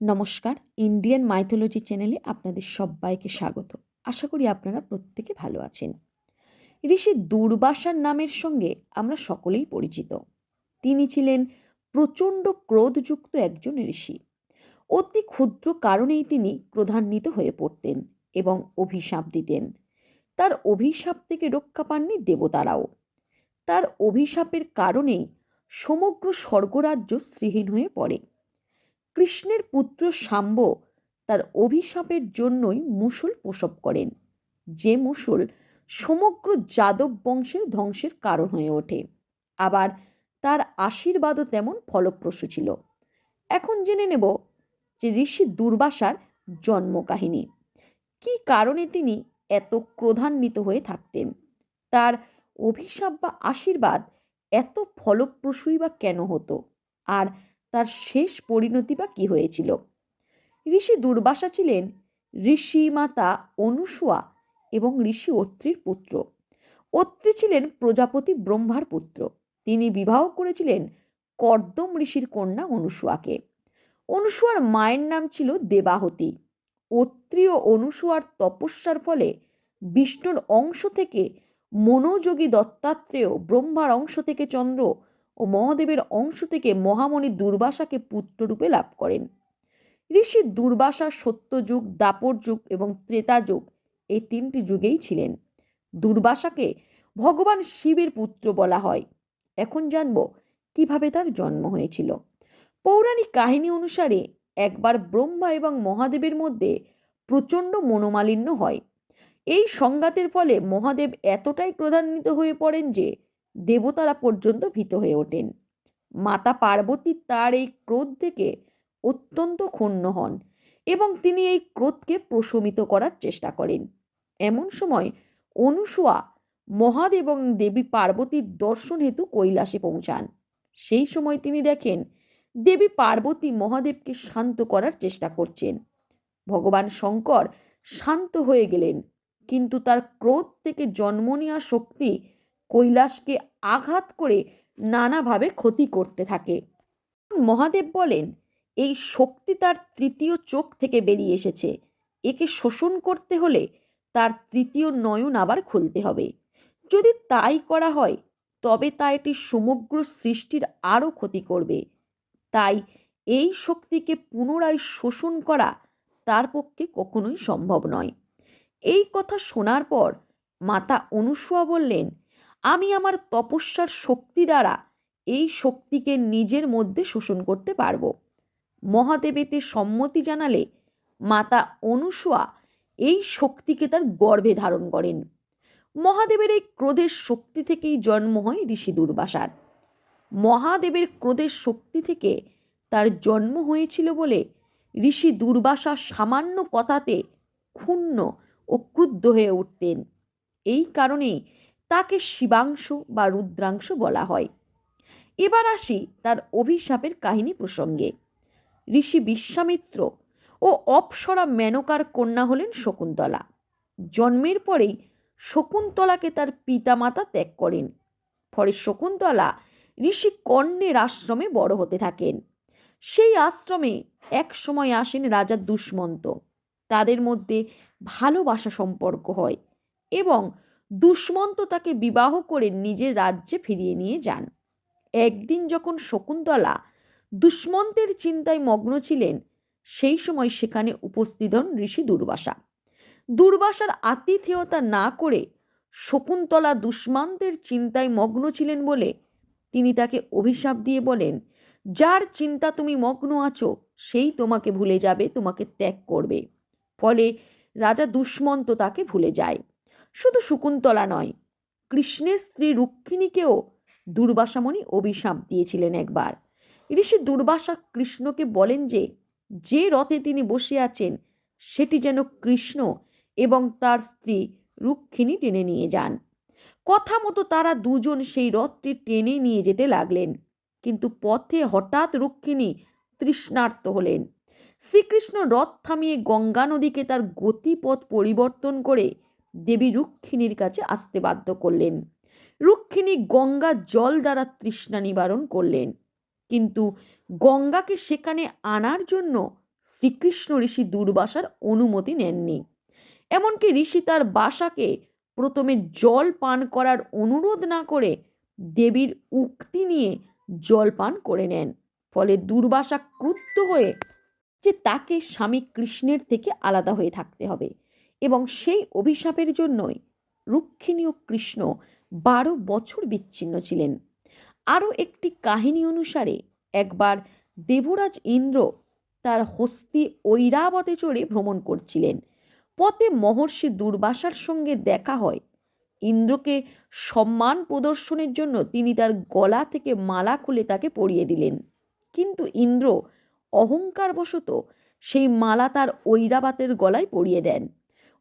নমস্কার Indian mythology চ্যানেলে আপনাদের সবাইকে স্বাগত। আশা করি আপনারা প্রত্যেকে ভালো আছেন। ঋষি দুর্বাসার নামের সঙ্গে আমরা সকলেই পরিচিত। তিনি ছিলেন প্রচণ্ড ক্রোধযুক্ত একজন ঋষি। অতি ক্ষুদ্র কারণেই তিনি ক্রোধান্বিত হয়ে পড়তেন এবং অভিশাপ দিতেন। তার অভিশাপ থেকে রক্ষা পাননি দেবতারাও। তার অভিশাপের কারণেই সমগ্র স্বর্গরাজ্য শ্রীহীন হয়ে পড়ে। কৃষ্ণের পুত্র শাম্ব তার অভিশাপের জন্যই মুসল প্রসব করেন, যে মুসল সমগ্র যাদব বংশের ধ্বংসের কারণ হয়ে ওঠে। আবার তার আশীর্বাদও তেমন ফলপ্রসূ ছিল। এখন জেনে নেব যে ঋষি দুর্বাসার জন্মকাহিনী। কি কারণে তিনি এত ক্রোধান্বিত হয়ে থাকতেন? তার অভিশাপ বা আশীর্বাদ এত ফলপ্রসূই বা কেন হতো? আর তার শেষ পরিণতি বা কী হয়েছিল? ঋষি দুর্বাসা ছিলেন ঋষি মাতা অনুসুয়া এবং ঋষি অত্রির পুত্র। অত্রি ছিলেন প্রজাপতি ব্রহ্মার পুত্র। তিনি বিবাহ করেছিলেন কর্দম ঋষির কন্যা অনুসুয়াকে। অনুসুয়ার মায়ের নাম ছিল দেবাহতী। অত্রি ও অনুসুয়ার তপস্যার ফলে বিষ্ণুর অংশ থেকে মনোযোগী দত্তাত্রেয় ব্রহ্মার অংশ থেকে চন্দ্র মহাদেবের অংশ থেকে মহামণি দুর্বাসাকে পুত্ররূপে লাভ করেন। ঋষি দুর্বাসা সত্যযুগ দাপর যুগ এবং ত্রেতা যুগ এই তিনটি যুগেই ছিলেন। দুর্বাসাকে ভগবান শিবের পুত্র বলা হয়। এখন জানব কীভাবে তার জন্ম হয়েছিল। পৌরাণিক কাহিনী অনুসারে একবার ব্রহ্মা এবং মহাদেবের মধ্যে প্রচণ্ড মনোমালিন্য হয়। এই সংঘাতের ফলে মহাদেব এতটাই ক্রধান্বিত হয়ে পড়েন যে দেবতারা পর্যন্ত ভীত হয়ে ওঠেন। মাতা পার্বতী তার এই ক্রোধ থেকে অত্যন্ত ক্ষুণ্ণ হন এবং তিনি এই ক্রোধকে প্রশমিত করার চেষ্টা করেন। এমন সময় অনুসুয়া মহাদেব এবং দেবী পার্বতীর দর্শন হেতু কৈলাসে পৌঁছান। সেই সময় তিনি দেখেন দেবী পার্বতী মহাদেবকে শান্ত করার চেষ্টা করছেন। ভগবান শঙ্কর শান্ত হয়ে গেলেন, কিন্তু তার ক্রোধ থেকে জন্ম নেওয়া শক্তি কৈলাসকে আঘাত করে নানাভাবে ক্ষতি করতে থাকে। মহাদেব বলেন, এই শক্তি তার তৃতীয় চোখ থেকে বেরিয়ে এসেছে। একে শোষণ করতে হলে তার তৃতীয় নয়ন আবার খুলতে হবে। যদি তাই করা হয়, তবে তা এটি সমগ্র সৃষ্টির আরও ক্ষতি করবে। তাই এই শক্তিকে পুনরায় শোষণ করা তার পক্ষে কখনোই সম্ভব নয়। এই কথা শোনার পর মাতা অনুসুয়া বললেন আমি আমার তপস্যার শক্তি দ্বারা এই শক্তিকে নিজের মধ্যে শোষণ করতে পারব। মহাদেবেতে সম্মতি জানালে মাতা অনুসুয়া এই শক্তিকে তার গর্ভে ধারণ করেন। মহাদেবের এই ক্রোধের শক্তি থেকেই জন্ম হয় ঋষি দুর্বাসার। মহাদেবের ক্রোধের শক্তি থেকে তার জন্ম হয়েছিল বলে ঋষি দুর্বাসা সামান্য কথাতে ক্ষুণ্ণ ও ক্রুদ্ধ হয়ে উঠতেন। এই কারণেই তাকে শিবাংশ বা রুদ্রাংশ বলা হয়। এবার আসি তার অভিশাপের কাহিনী প্রসঙ্গে। ঋষি বিশ্বামিত্র ও অপসরা মেনকার কন্যা হলেন শকুন্তলা। জন্মের পরেই শকুন্তলাকে তার পিতামাতা ত্যাগ করেন। ফলে শকুন্তলা ঋষি কর্ণের আশ্রমে বড় হতে থাকেন। সেই আশ্রমে এক সময় আসেন রাজা দুষ্মন্ত। তাদের মধ্যে ভালোবাসা সম্পর্ক হয় এবং দুষ্মন্ত তাকে বিবাহ করে নিজের রাজ্যে ফিরিয়ে নিয়ে যান। একদিন যখন শকুন্তলা দুষ্মন্তের চিন্তায় মগ্ন ছিলেন, সেই সময় সেখানে উপস্থিত হন ঋষি দুর্বাসা। দুর্বাসার আতিথেয়তা না করে শকুন্তলা দুষ্মান্তের চিন্তায় মগ্ন ছিলেন বলে তিনি তাকে অভিশাপ দিয়ে বলেন, যার চিন্তা তুমি মগ্ন আছো, সেই তোমাকে ভুলে যাবে, তোমাকে ত্যাগ করবে। ফলে রাজা দুষ্মন্ত তাকে ভুলে যায়। শুধু শকুন্তলা নয়, কৃষ্ণের স্ত্রী রুক্মিণীকেও দুর্বাসামণি অভিশাপ দিয়েছিলেন একবার। ঋষি দুর্বাসা কৃষ্ণকে বলেন যে যে রথে তিনি বসে আছেন, সেটি যেন কৃষ্ণ এবং তার স্ত্রী রুক্ষিণী টেনে নিয়ে যান। কথা মতো তারা দুজন সেই রথটি টেনে নিয়ে যেতে লাগলেন, কিন্তু পথে হঠাৎ রুক্মিণী তৃষ্ণার্ত হলেন। শ্রীকৃষ্ণ রথ থামিয়ে গঙ্গা নদীকে তার গতিপথ পরিবর্তন করে দেবী রুক্ষিণীর কাছে আসতে বাধ্য করলেন। রুক্ষিণী গঙ্গা জল দ্বারা তৃষ্ণা নিবারণ করলেন। কিন্তু গঙ্গাকে সেখানে আনার জন্য শ্রীকৃষ্ণ ঋষি দুর্বাসার অনুমতি নেননি। এমনকি ঋষি তার বাসাকে প্রথমে জল পান করার অনুরোধ না করে দেবীর উক্তি নিয়ে জল পান করে নেন। ফলে দুর্বাসা ক্রুদ্ধ হয়ে যে তাকে স্বামী কৃষ্ণের থেকে আলাদা হয়ে থাকতে হবে। এবং সেই অভিশাপের জন্যই রুক্মিণী ও কৃষ্ণ বারো বছর বিচ্ছিন্ন ছিলেন। আরও একটি কাহিনী অনুসারে একবার দেবরাজ ইন্দ্র তার হস্তি ঐরাবতে চড়ে ভ্রমণ করছিলেন। পথে মহর্ষি দুর্বাসার সঙ্গে দেখা হয়। ইন্দ্রকে সম্মান প্রদর্শনের জন্য তিনি তার গলা থেকে মালা খুলে তাকে পরিয়ে দিলেন। কিন্তু ইন্দ্র অহংকারবশত সেই মালা তার ঐরাবাতের গলায় পরিয়ে দেন।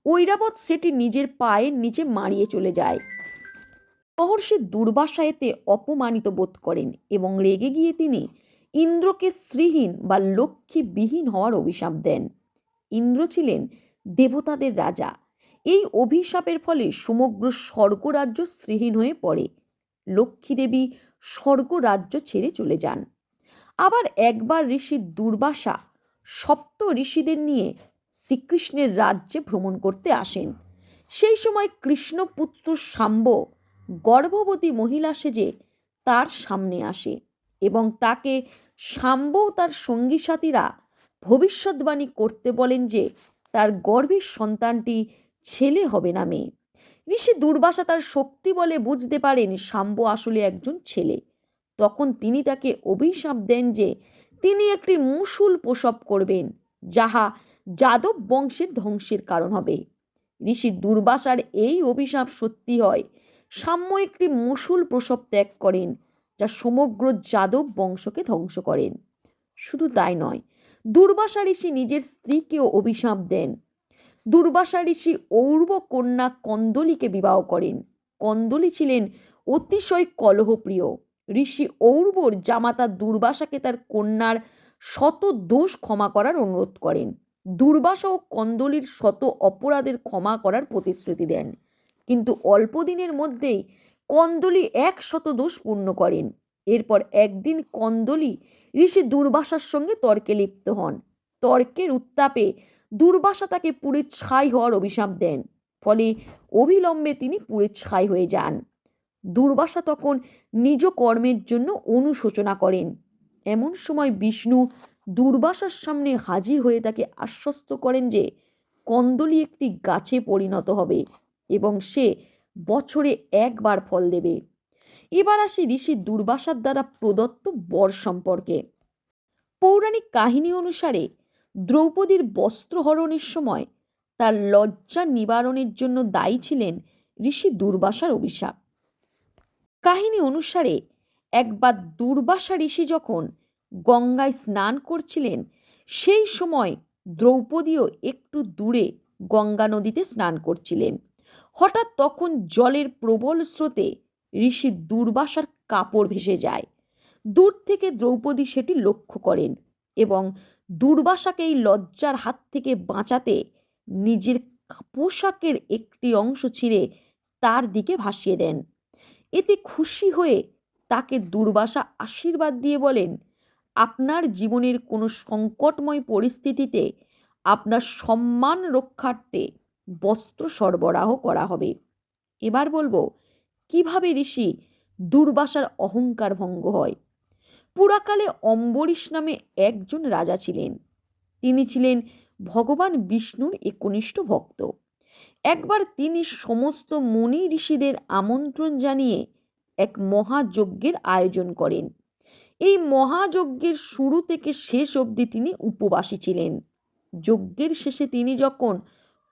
ঐরাবত সেটি নিজের পায়ের নিচে মারিয়ে চলে যায়। মহর্ষি দুর্বাসা এতে অপমানিত বোধ করেন এবং রেগে গিয়ে তিনি ইন্দ্রকে শ্রীহীন বা লক্ষ্মীবিহীন হওয়ার অভিশাপ দেন। ইন্দ্র ছিলেন দেবতাদের রাজা। এই অভিশাপের ফলে সমগ্র স্বর্গরাজ্য শ্রীহীন হয়ে পড়ে। লক্ষ্মীদেবী স্বর্গরাজ্য ছেড়ে চলে যান। আবার একবার ঋষি দুর্বাসা সপ্ত ঋষিদের নিয়ে শ্রীকৃষ্ণের রাজ্যে ভ্রমণ করতে আসেন। সেই সময় কৃষ্ণপুত্র শাম্ব গর্ভবতী মহিলা সেজে তার সামনে আসে এবং তাকে শাম্ব তার সঙ্গী সাথীরা ভবিষ্যৎবাণী করতে বলেন যে তার গর্ভের সন্তানটি ছেলে হবে না মেয়ে। ঋষি দুর্বাসা তার শক্তি বলে বুঝতে পারেন শাম্ব আসলে একজন ছেলে। তখন তিনি তাকে অভিশাপ দেন যে তিনি একটি মুসুল প্রসব করবেন, যাহা যাদব বংশের ধ্বংসের কারণ হবে। ঋষি দুর্বাসার এই অভিশাপ সত্যি হয়। সাম্য একটি মুসুল প্রসব ত্যাগ করেন, যা সমগ্র যাদব বংশকে ধ্বংস করেন। শুধু তাই নয়, দুর্বাসা ঋষি নিজের স্ত্রীকেও অভিশাপ দেন। দুর্বাসা ঋষি ঔর্ব কন্যা কন্দলিকে বিবাহ করেন। কন্দলি ছিলেন অতিশয় কলহপ্রিয়। ঋষি ঔর্বর জামাতা দুর্বাসাকে তার কন্যার শত দোষ ক্ষমা করার অনুরোধ করেন। দুর্বাসা ও কন্দলির শত অপরাধের ক্ষমা করার প্রতিশ্রুতি দেন। কিন্তু অল্প দিনের মধ্যেই কন্দলি এক শত দোষ পূর্ণ করেন। এরপর একদিন কন্দলি ঋষি দুর্বাসার সঙ্গে তর্কে লিপ্ত হন। তর্কের উত্তাপে দুর্বাসা তাকে পুড়ে ছাই হওয়ার অভিশাপ দেন, ফলে অবিলম্বে তিনি পুড়ে ছাই হয়ে যান। দুর্বাসা তখন নিজ কর্মের জন্য অনুশোচনা করেন। এমন সময় বিষ্ণু দুর্বাসার সামনে হাজির হয়ে তাকে আশ্বস্ত করেন যে কন্দলি একটি গাছে পরিণত হবে এবং সে বছরে একবার ফল দেবে। এবার আসি ঋষি দুর্বাসার দ্বারা প্রদত্ত বর সম্পর্কে। পৌরাণিক কাহিনী অনুসারে দ্রৌপদীর বস্ত্রহরণের সময় তার লজ্জা নিবারণের জন্য দায়ী ছিলেন ঋষি দুর্বাসার অভিশাপ। কাহিনী অনুসারে একবার দুর্বাসা ঋষি যখন গঙ্গায় স্নান করছিলেন, সেই সময় দ্রৌপদীও একটু দূরে গঙ্গা নদীতে স্নান করছিলেন। হঠাৎ তখন জলের প্রবল স্রোতে ঋষি দুর্বাসার কাপড় ভেসে যায়। দূর থেকে দ্রৌপদী সেটি লক্ষ্য করেন এবং দুর্বাসাকে এই লজ্জার হাত থেকে বাঁচাতে নিজের পোশাকের একটি অংশ ছিঁড়ে তার দিকে ভাসিয়ে দেন। এতে খুশি হয়ে তাকে দুর্বাসা আশীর্বাদ দিয়ে বলেন আপনার জীবনের কোনো সংকটময় পরিস্থিতিতে আপনার সম্মান রক্ষার্থে বস্ত্র সরবরাহ করা হবে। এবার বলব, কীভাবে ঋষি দুর্বাসার অহংকার ভঙ্গ হয়? পুরাকালে অম্বরীশ নামে একজন রাজা ছিলেন। তিনি ছিলেন ভগবান বিষ্ণুর একনিষ্ঠ ভক্ত। একবার তিনি সমস্ত মুনি ঋষিদের আমন্ত্রণ জানিয়ে এক মহাযজ্ঞের আয়োজন করেন। এই মহাযজ্ঞের শুরু থেকে শেষ অবধি তিনি উপবাসী ছিলেন। যজ্ঞের শেষে তিনি যখন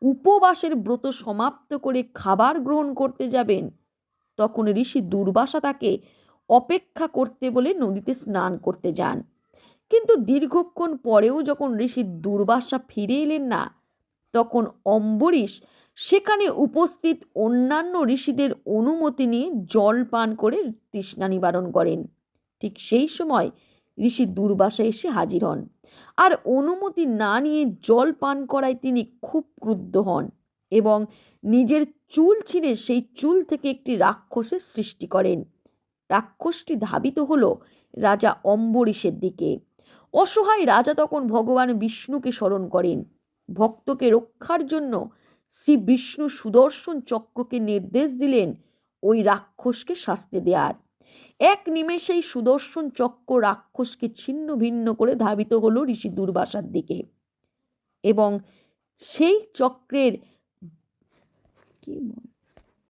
উপবাসের ব্রত সমাপ্ত করে খাবার গ্রহণ করতে যাবেন, তখন ঋষি দুর্বাসা তাকে অপেক্ষা করতে বলে নদীতে স্নান করতে যান। কিন্তু দীর্ঘক্ষণ পরেও যখন ঋষি দুর্বাসা ফিরে এলেন না, তখন অম্বরীশ সেখানে উপস্থিত অন্যান্য ঋষিদের অনুমতি নিয়ে জল পান করে তৃষ্ণা নিবারণ করেন। ঠিক সেই সময় ঋষি দুর্বাসা এসে হাজির হন। আর অনুমতি না নিয়ে জল পান করায় তিনি খুব ক্রুদ্ধ হন এবং নিজের চুল ছিঁড়ে সেই চুল থেকে একটি রাক্ষসের সৃষ্টি করেন। রাক্ষসটি ধাবিত হলো রাজা অম্বরীশের দিকে। অসহায় রাজা তখন ভগবান বিষ্ণুকে স্মরণ করেন। ভক্তকে রক্ষার জন্য শ্রী বিষ্ণু সুদর্শন চক্রকে নির্দেশ দিলেন, ওই রাক্ষসকে শাস্তি দেওয়ার এক নিমেষেই সুদর্শন চক্র রাক্ষসকে ছিন্ন ভিন্ন করে ধাবিত হলো ঋষি দুর্বাসার দিকে। এবং সেই চক্রের কি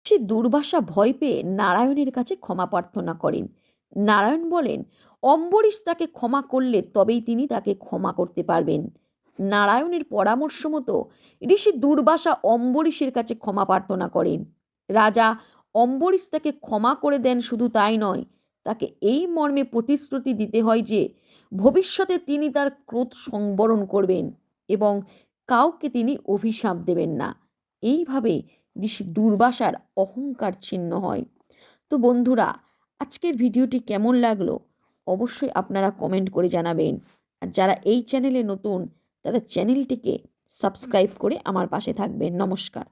সে দুর্বাসা ভয় পেয়ে নারায়ণের কাছে ক্ষমা প্রার্থনা করেন। নারায়ণ বলেন, অম্বরীশ তাকে ক্ষমা করলে তবেই তিনি তাকে ক্ষমা করতে পারবেন। নারায়ণের পরামর্শ মতো ঋষি দুর্বাসা অম্বরীশের কাছে ক্ষমা প্রার্থনা করেন। রাজা অম্বরীশ তাকে ক্ষমা করে দেন শুধু তাই নয়, তাকে এই মর্মে প্রতিশ্রুতি দিতে হয় যে ভবিষ্যতে তিনি তার ক্রোধ সংবরণ করবেন এবং কাউকে তিনি অভিশাপ দেবেন না। এইভাবে ঋষি দুর্বাসার অহংকার ছিন্ন হয়। তো বন্ধুরা, আজকের ভিডিওটি কেমন লাগল? অবশ্যই আপনারা কমেন্ট করে জানাবেন। আর যারা এই চ্যানেলে নতুন, তারা চ্যানেলটিকে সাবস্ক্রাইব করে আমার পাশে থাকবেন। নমস্কার।